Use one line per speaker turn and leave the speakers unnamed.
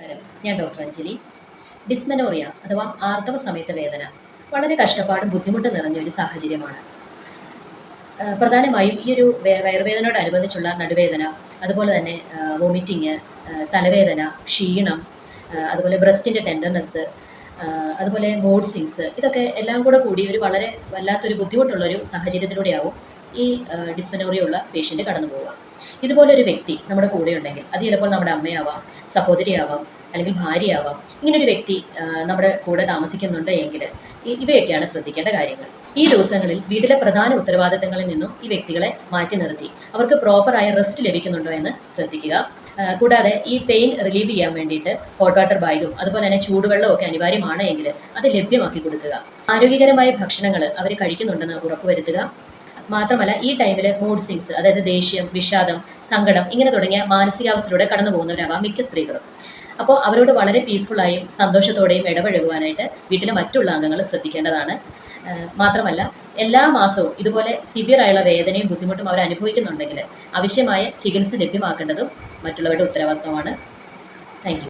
നമസ്കാരം ഞാൻ doctor Anjali. Dysmenorrhoea അഥവാ ആർത്തവ സമയത്ത് വേദന വളരെ കഷ്ടപ്പാടും ബുദ്ധിമുട്ടും നിറഞ്ഞ ഒരു സാഹചര്യമാണ്. പ്രധാനമായും ഈ ഒരു വയ- വയറുവേദനയോടനുബന്ധിച്ചുള്ള നടുവേദന അതുപോലെ തന്നെ വോമിറ്റിങ് തലവേദന ക്ഷീണം അതുപോലെ ബ്രസ്റ്റിന്റെ ടെൻഡർനെസ് അതുപോലെ മോഡ് സ്വിങ്സ് ഇതൊക്കെ എല്ലാം കൂടെ കൂടി ഒരു വളരെ വല്ലാത്തൊരു ബുദ്ധിമുട്ടുള്ളൊരു സാഹചര്യത്തിലൂടെയാവും ഈ ഡിസ്മെനോറിയ ഉള്ള പേഷ്യന്റ് കടന്നു പോവുക ഇതുപോലെ ഒരു വ്യക്തി നമ്മുടെ കൂടെ ഉണ്ടെങ്കിൽ അത് ചിലപ്പോൾ നമ്മുടെ അമ്മയാവാം സഹോദരിയാവാം അല്ലെങ്കിൽ ഭാര്യയാവാം ഇങ്ങനെ ഒരു വ്യക്തി നമ്മുടെ കൂടെ താമസിക്കുന്നുണ്ട് എങ്കിൽ ഇവയൊക്കെയാണ് ശ്രദ്ധിക്കേണ്ട കാര്യങ്ങൾ. ഈ ദിവസങ്ങളിൽ വീട്ടിലെ പ്രധാന ഉത്തരവാദിത്തങ്ങളിൽ നിന്നും ഈ വ്യക്തികളെ മാറ്റി നിർത്തി. അവർക്ക് പ്രോപ്പറായ റെസ്റ്റ് ലഭിക്കുന്നുണ്ടോ എന്ന് ശ്രദ്ധിക്കുക. കൂടാതെ ഈ പെയിൻ റിലീവ് ചെയ്യാൻ വേണ്ടിയിട്ട് ഹോട്ട് വാട്ടർ ബാഗും അതുപോലെ തന്നെ ചൂടുവെള്ളവും ഒക്കെ അനിവാര്യമാണ് എങ്കിൽ അത് ലഭ്യമാക്കി കൊടുക്കുക. ആരോഗ്യകരമായ ഭക്ഷണങ്ങൾ അവർ കഴിക്കുന്നുണ്ടെന്ന് ഉറപ്പുവരുത്തുക. മാത്രമല്ല ഈ ടൈമിൽ മൂഡ് സ്വിങ്സ് അതായത് ദേഷ്യം വിഷാദം സങ്കടം ഇങ്ങനെ തുടങ്ങിയ മാനസികാവസ്ഥയിലൂടെ കടന്നു പോകുന്നവരാവാം മിക്ക സ്ത്രീകളും. അപ്പോൾ അവരോട് വളരെ പീസ്ഫുള്ളായും സന്തോഷത്തോടെയും ഇടപഴകുവാനായിട്ട് വീട്ടിലെ മറ്റുള്ള അംഗങ്ങൾ ശ്രദ്ധിക്കേണ്ടതാണ്. മാത്രമല്ല എല്ലാ മാസവും ഇതുപോലെ സിവിയർ ആയുള്ള വേദനയും ബുദ്ധിമുട്ടും അവർ അനുഭവിക്കുന്നുണ്ടെങ്കിൽ ആവശ്യമായ ചികിത്സ ലഭ്യമാക്കേണ്ടതും മറ്റുള്ളവരുടെ ഉത്തരവാദിത്തമാണ് താങ്ക്